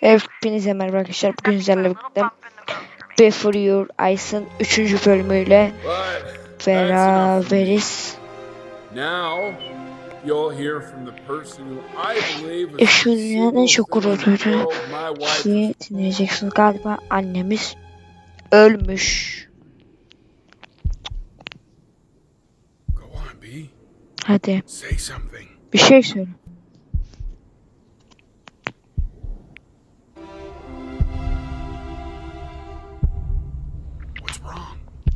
Hepinize merhaba arkadaşlar. Bugün sizlerle birlikte. Before Your Eyes'ın 3. bölümüyle beraberiz. Now you'll hear from the person who I believe is şu the dünyanın single çok my wife Ki dinleyeceksiniz galiba annemiz ölmüş. Go on, B. Hadi Say something. Bir şey söyle.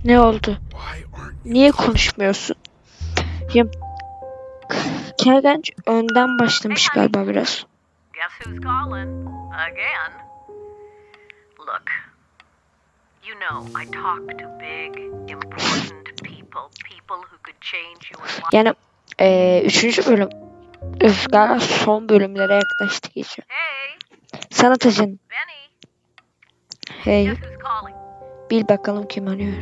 Ne oldu? Niye konuşmuyorsun? Ya Kergenç önden başlamış galiba biraz. Guess who's calling? Again. Look, you know I talk to big, important people, people who could change you in life. Yani eee üçüncü bölüm Galiba son bölümlere yaklaştık iyice. Hey, Sana taşın. Benny, Hey bil bakalım kim arıyor.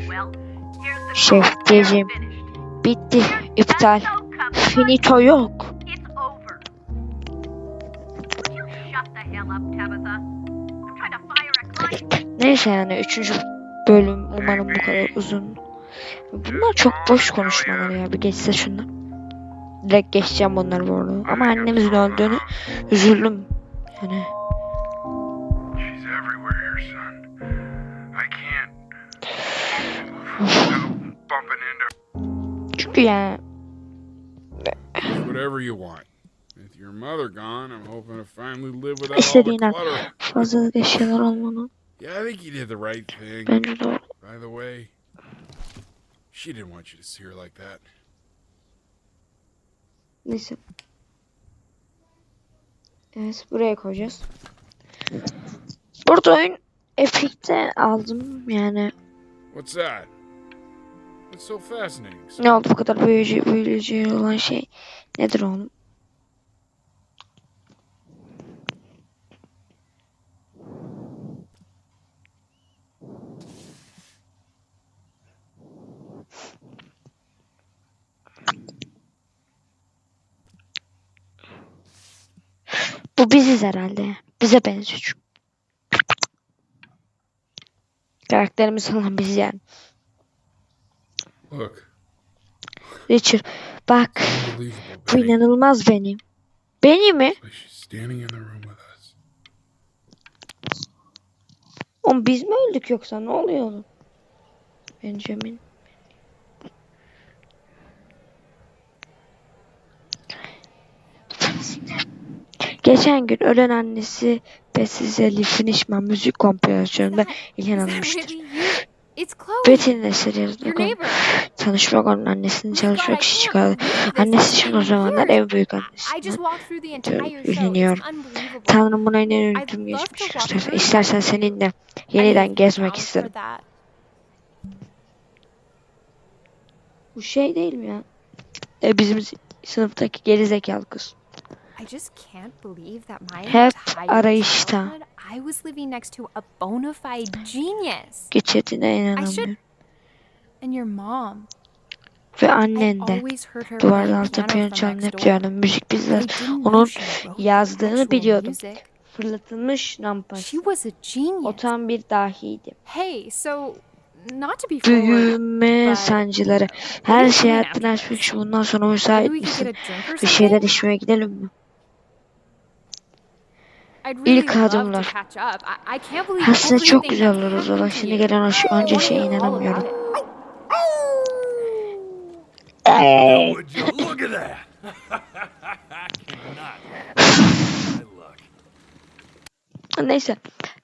Şef diyeceğim. Bitti. İptal. Finito yok. Neyse yani üçüncü bölüm umarım bu kadar uzun. Bunlar çok boş konuşmalar ya. Bir geçse şunlar. Direkt geçeceğim bunları bu arada. Ama annemizin öldüğünü üzüldüm. Yani çünkü yani Whatever you want. With your mother gone, I'm hoping to finally live without all the clutter. fazla eşyalar olmanı Yeah, I think you did the right thing. bence de By the way, she didn't want you to see her like that. Neyse. Evet buraya koyacağız. Burada oyun Epic'te aldım yani. What's that? What's so fascinating? Ne oldu bu kadar büyücü, büyüleyici olan şey? Nedir oğlum? Bu biziz herhalde. Bize benziyor çünkü. Karakterimiz falan biz yani. Look, Richard bak bu inanılmaz benim. Beni mi? Oğlum biz mi öldük yoksa ne oluyor oğlum? Benjamin. Geçen gün ölen annesi Betsy Finishman müzik kompozisyonunda Chloe, Betty'nin eseri tanışmak onun annesinin çalışmak işi çıkardı. Annesi şimdi o zamanlar en büyük I annesi. just walked through the entire show. Üzülüyor. It's unbelievable. Tanrım buna love to geçmiş gösterse. İstersen seninle yeniden gezmek isterim. Bu şey değil mi ya? E, bizim sınıftaki geri zekalı kız. I just can't believe that my Hep arayışta. I was living next to a bona fide genius. Geçetiğine I inanamıyorum. And your mom. Ve annen de duvarın altında piyano çalan hep duyardım. Müzik bizler. Onun yazdığını biliyordum. Fırlatılmış lampaj. She was a genius. O tam bir dahiydi. Hey, so not to be Büyüme sancıları. Her şey aşmak için bundan sonra müsait misin? Bir şeyler içmeye gidelim mi? İlk adımlar. Aslında çok güzel olur o zaman. Şimdi gelen o şu wanna şeye inanamıyorum. Neyse.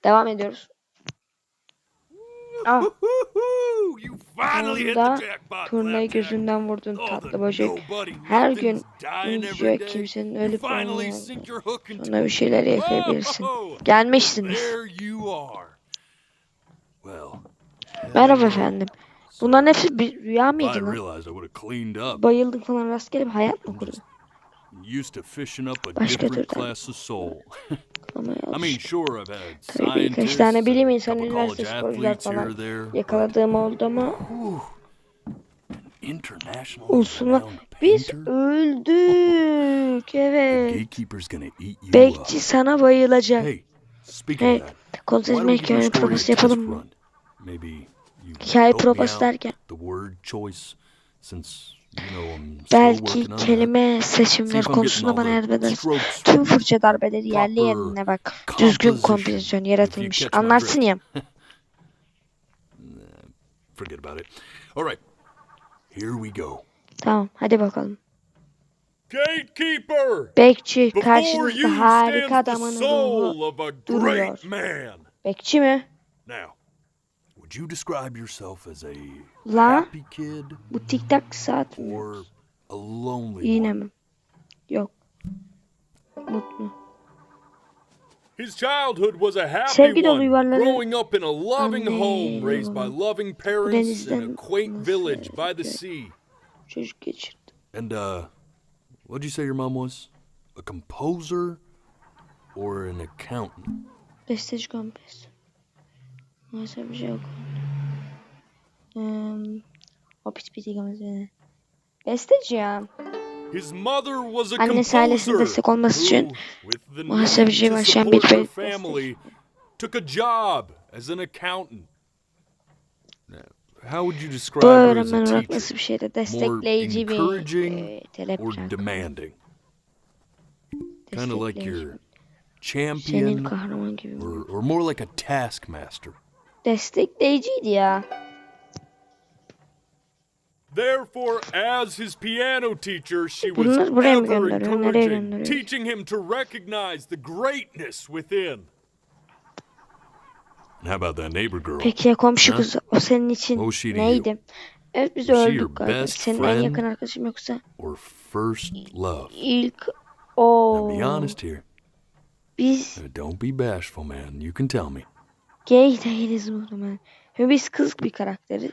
Devam ediyoruz. Ah, Sonunda turnayı gözünden vurdun tatlı böcek. Her gün dying üzüyor every day. kimsenin ölüp into Sonra bir şeyler yapabilirsin. Gelmişsiniz. Merhaba efendim. Bunların hepsi bir rüya mıydı up. Bayıldık falan rastgele bir hayat mı kurdun? Başka türden. Ama I mean, sure, Tabii birkaç tane bilim insanı, üniversite sporcular falan Yakaladığım oldu ama Olsunlar. Biz öldük. Evet. Bekçi sana bayılacak. Hey, Hey, of that, Konser why don't you give hikaye your story a provası yapalım mı? Hikaye provası derken belki kelime seçimleri konusunda bana yardım edersin. Tüm fırça darbeleri yerli yerine bak. Düzgün you yaratılmış. Anlarsın ya. Forget about it. All right, here we go. Tamam hadi bakalım. Gatekeeper! Bekçi karşınızda harika adamın ruhu. duruyor. Bekçi mi? Now, would you describe yourself as a La happy kid bu tik tak saat mi? or a lonely Yine one? mi? Yok. Mutlu. His childhood was a happy Sevgi dolu one, yuvarları growing up in a loving anne home raised by yolu loving parents in a denizden quaint nasıl village by the gö- sea. çocuk geçirdi. And uh, what'd you say your mom was? A composer or an accountant? Besteci kompes. Nasıl bir şey yok. Hmm. O pis pis yıkamaz Besteci ya. His mother was a Annesi ailesine destek olması için muhasebeci to başlayan bir family, took a job as an accountant. How would you Bu describe a öğrenmen olarak teacher? nasıl bir şeydi? More Destekleyici bir e, şarkı. demanding? Kind of like your Senin champion kahraman gibi. or, or more like a taskmaster? Destekleyiciydi ya. Therefore, as his piano teacher, she was Bunlar buraya mı ever gönderiyor? Nereye encouraging, gönderiyor? teaching him to recognize the greatness within. And how about that neighbor girl? Peki ya komşu kız o senin için was she to neydi? Evet biz Was she your öldük galiba. best Senin en friend? yakın arkadaşın yoksa Or first love? ilk Now o be honest here. biz Uh, Don't be bashful, man. You can tell me. Gay değiliz muhtemelen. Ve biz kız bir karakteri.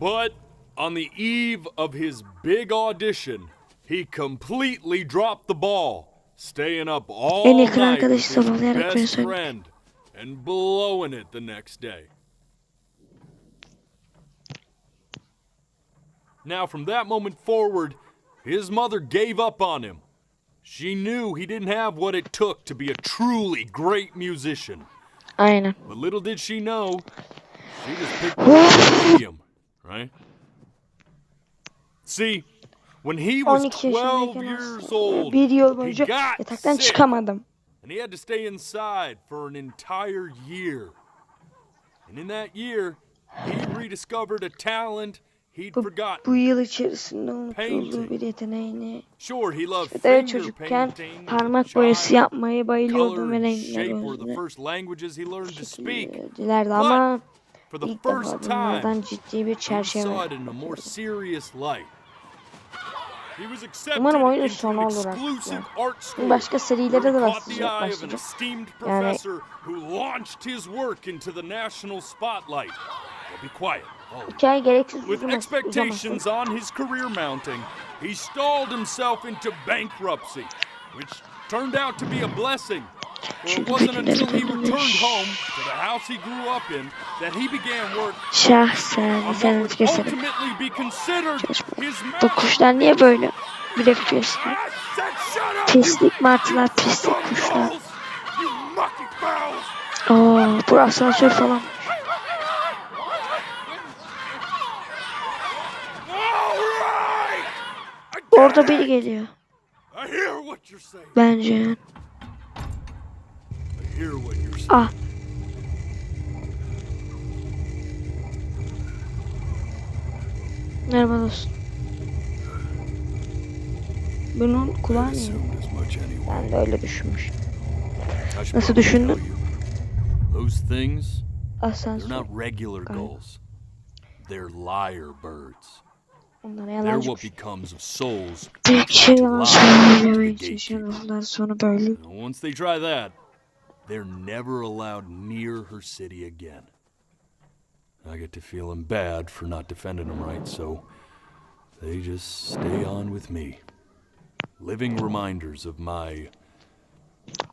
But on the eve of his big audition, he completely dropped the ball, staying up all En yakın night with his best friend and blowing it the next day. Now, from that moment forward, his mother gave up on him. She knew he didn't have what it took to be a truly great musician. Aynen. But little did she know, she just picked the medium, right? See, when he was 12 12 yaşındayken years old, bir yıl he got yataktan sick, çıkamadım. and he had to stay inside for an entire year. And in that year, he rediscovered a talent Bu, bu yıl içerisinde unutulduğu bir yeteneğini. Finger çocukken parmak boyası yapmayı bayılıyordum ve and renkler shape were the özüne first languages he learned to speak. dilerdi ama ilk defa bunlardan ciddi bir çerçeve. Umarım oyunun sonu olur school. Başka serilere de başlayacak. başlayacak. Yani- be quiet. Hikaye gereksiz With expectations on his career mounting, he stalled himself into bankruptcy, which turned out to be a blessing. For it wasn't until he returned home to the house he grew up in that he began work Şahsen sen ultimately be considered his Bu kuşlar niye böyle? Bir shut up, Pislik martılar, pislik kuşlar. Aa, bu asansör falan. All right! I get Orada biri geliyor. Bence. Ah. Merhaba dostum. Bunun kulağı niye? Ben de öyle should Nasıl düşündün? Those things, they're Asansör. not regular gulls. They're lyre birds. Onlara They're yalancı what becomes of souls. Bir şey to yalan lie söylememek to the için gatekeeper. ruhlar sonu böyle. And once they try that, they're never allowed near her city again. I get to feeling bad for not defending them right, so they just stay on with me. Living reminders of my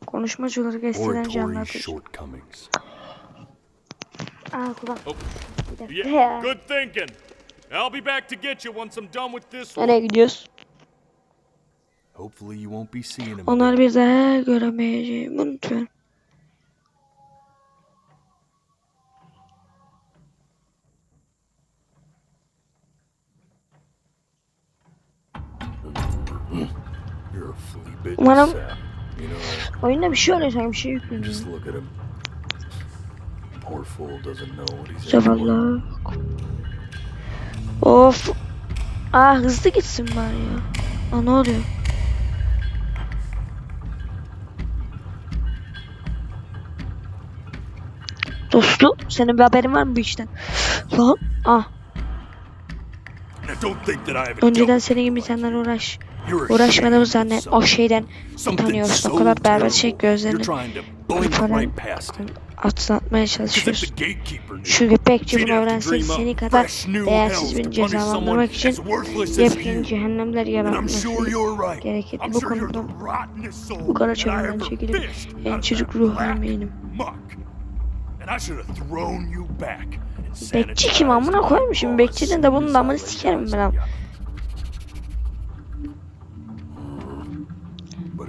Konuşmacıları eskiden oratory canlı shortcomings. Aa kulak. Oh, Bir dakika Yeah, ya. good thinking. I'll be back to get you once I'm done with this one. Nereye gidiyoruz? Hopefully you won't be seeing him. Onlar again. bir daha göremeyeceğim. Unutuyorum. Umarım- sap. You know, Oyunda bir şey oluyor bir şey yükleniyor. just look at him. Poor fool doesn't know what he's in for. Zavallı. Of. Aa hızlı gitsin bari ya. Aa ne oluyor? Dostum senin bir haberin var mı bu işten? Lan ah önceden senin gibi insanlar uğraş. You're a Uğraşmadığımı shame, zannet. O şeyden utanıyorsun. O kadar berbat şey gözlerini falan. Atlatmaya çalışıyorsun. göbekçi She'd bunu up seni kadar değersiz someone cezalandırmak için yepyeni cehennemler yaratması gerekir. Bu konuda bu çözümden ever çekilip en çocuk ruhuna eminim. Bekçi kim amına koymuşum. Bekçinin de bunun as da I amını laid sikerim ben am.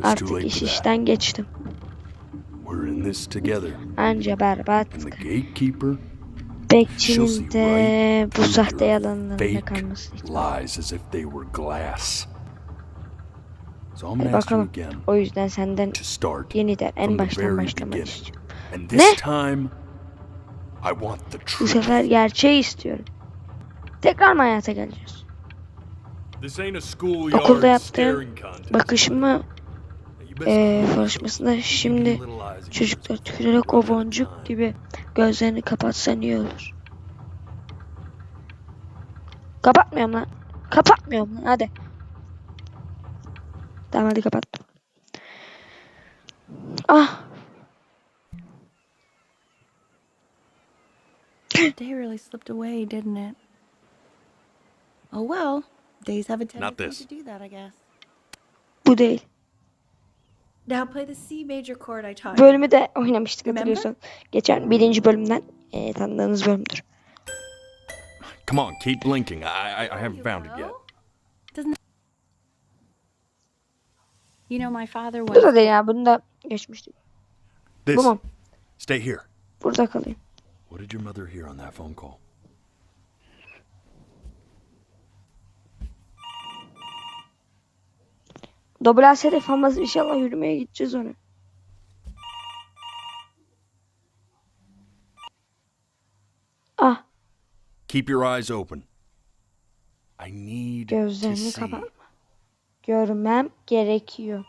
Artık iş işten geçtim. We're in this together. Anca berbat. And the gatekeeper Bekçinin de bu sahte fake kalması için. lies as if they were glass. So I'm Hadi gonna ask you bakalım. again O yüzden senden to start yeniden en from the baştan very başlamak beginning. istiyorum. And this Ne? time, I want the Bu truth. sefer gerçeği istiyorum. Tekrar mı hayata geleceğiz? This ain't a schoolyard Okulda yaptığım staring contest. Bakışımı Eee believe konuşmasında şimdi çocuklar tükürerek o boncuk gibi gözlerini kapatsan iyi olur. Kapatmıyorum lan. Kapatmıyorum lan hadi. Tamam hadi kapattım. Ah day really slipped away, didn't it? Oh well, days have a tendency to do that, I guess. bu değil. Now play the C major chord I taught you. Bölümü de oynamıştık Remember? hatırlıyorsan. Geçen birinci bölümden eee tanıdığınız bölümdür. Come on, keep blinking. I, I, I haven't found it yet. Doesn't you know my father Bu once da ya bunu da geçmiştik. This. Bu mu? Stay here. Burada kalayım. What did your mother hear on that phone call? WSD faması inşallah yürümeye gideceğiz onu. Ah Keep your eyes open. I need to gözlerini see. kapatma. Görmem gerekiyor.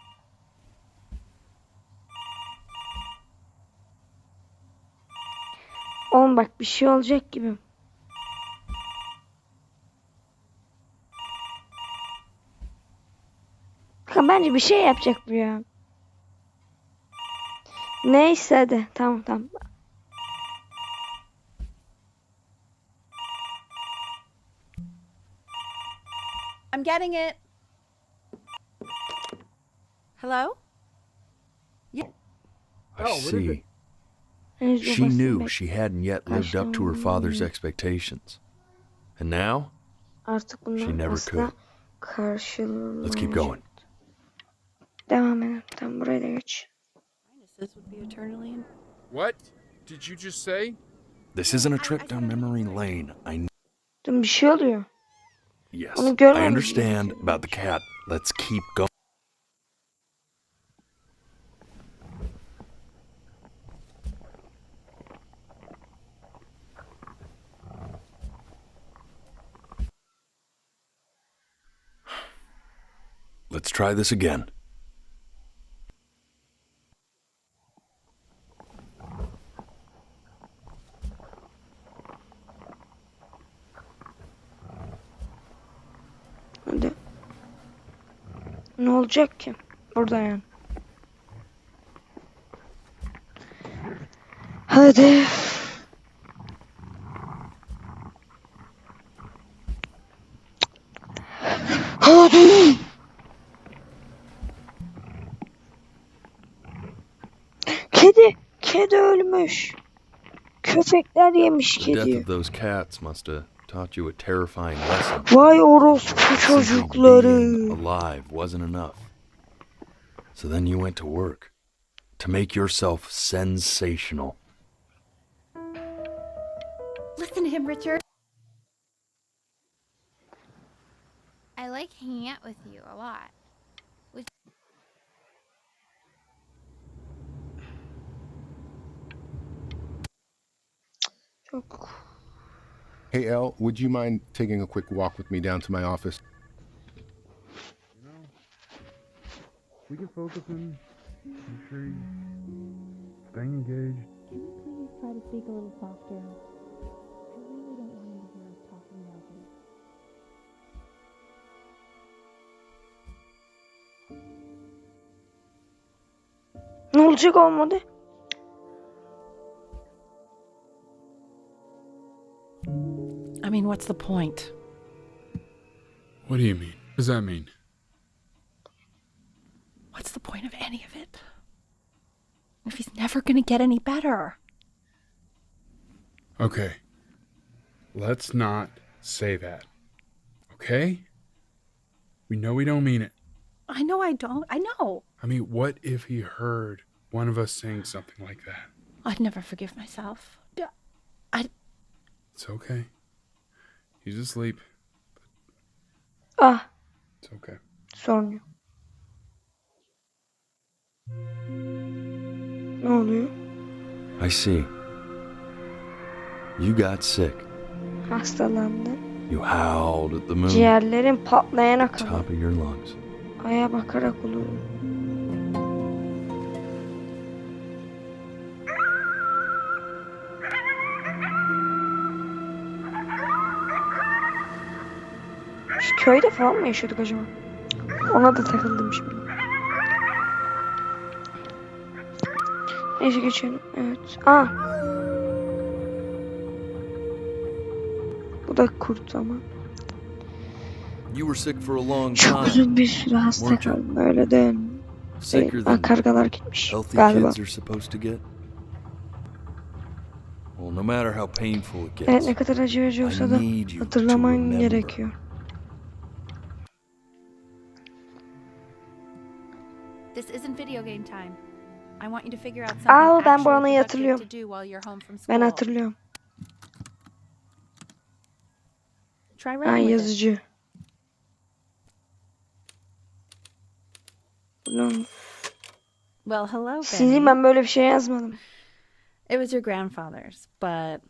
Oğlum bak bir şey olacak gibi. Kanka bence bir şey yapacak bu ya. Neyse hadi. Tamam tamam. I'm getting it. Hello? Yeah. I see. She knew she hadn't yet lived up to her father's expectations. And now, She never could. let's keep going. Devam edelim. Tamam buraya da geç. This would be eternally What did you just say? This isn't a trip down memory lane. I Dur bir şey oluyor. yes. Onu I understand about the cat. Let's keep going. Let's try this again. Ne olacak ki? Burada yani. Hadi. Hadi. Kedi. Kedi ölmüş. köpekler yemiş kediyi. Of those cats must taught you a terrifying lesson. Vay orospu Simply çocukları. being alive wasn't enough. So then you went to work to make yourself sensational. Listen to him, Richard. I like hanging out with you a lot. Çok. Hey, Elle, would you mind taking a quick walk with me down to my office? You know, We can focus on make sure you staying engaged. Can you please try to speak a little softer. I really don't want him to hear us talking about this. Ne olacak olmadı? Mean, what's the point? What do you mean? What does that mean? What's the point of any of it? If he's never gonna get any better. Okay. Let's not say that. Okay? We know we don't mean it. I know I don't. I know. I mean, what if he heard one of us saying something like that? I'd never forgive myself. I. It's okay. He's asleep. Ah It's okay. sorun yok. Ne oluyor? I see. You got sick. Hastalandı. You howled at the moon, Ciğerlerin patlayana kadar. top of your lungs. Aya bakarak oluyor. Köyde falan mı yaşıyorduk acaba? Ona da takıldım şimdi. Neyse geçelim. Evet. Aa. Bu da kurt ama. You were sick for a long Çok time. uzun bir süre hasta kaldım. Öyle de. Sicker Aa, than kargalar gitmiş galiba. kids are supposed to get. Well, no matter how painful it Evet gets, ne kadar acı olsa da hatırlaman gerekiyor. Game time. I want you to figure out something Aa, ben bu productive hatırlıyorum. to do while you're home from school. Ben hatırlıyorum. Try Ha running with it. yazıcı. Ulan Well, hello, sileyim Benny. ben böyle bir şey yazmadım. It was your grandfather's, but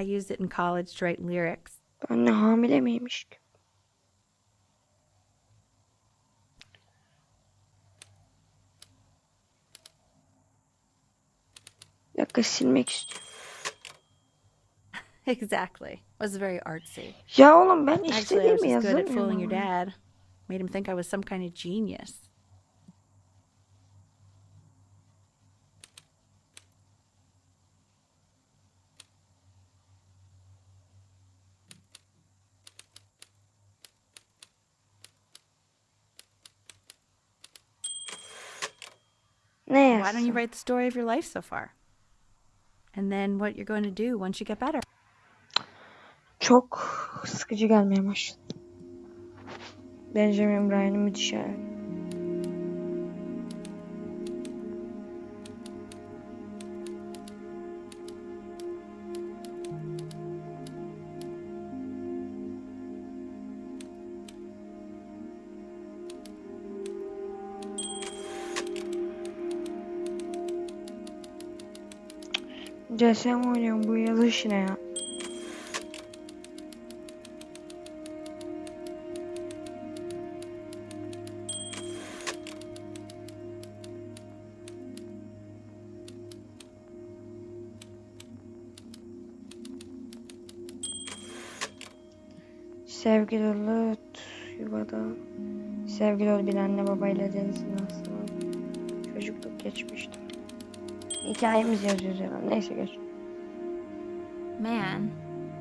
I used it in college to write lyrics. Anne hamile miymiş ki? Bir dakika silmek istiyorum. Exactly. It Was very artsy. Ya oğlum ben Actually, I istediğimi was just good at fooling your dad. Made him think I was some kind of genius. Ne Why don't you yazsam? write the story of your life so far? And then what you're going to do once you get better. Çok sıkıcı gelmeye başladı. Benjamin Bryan'ın müthiş hayali. CSM oynuyorum bu yazış ne ya? Sevgi dolu t- yuvada Sevgi dolu bir anne babayla denizin aslında Çocukluk geçmişti Hikayemiz yazıyoruz herhalde neyse geç Man,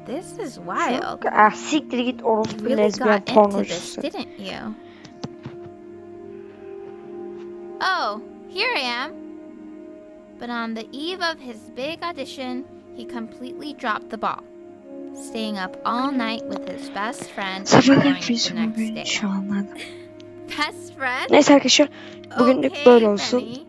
this is wild. Ah siktir git orospu really lezbiyen pornocusu didn't you? Oh, here I am. But on the eve of his big audition, he completely dropped the ball, staying up all night with his best friend and going the next day. Best friend? Neyse arkadaşlar bugünlük Okay, böyle olsun. Remy.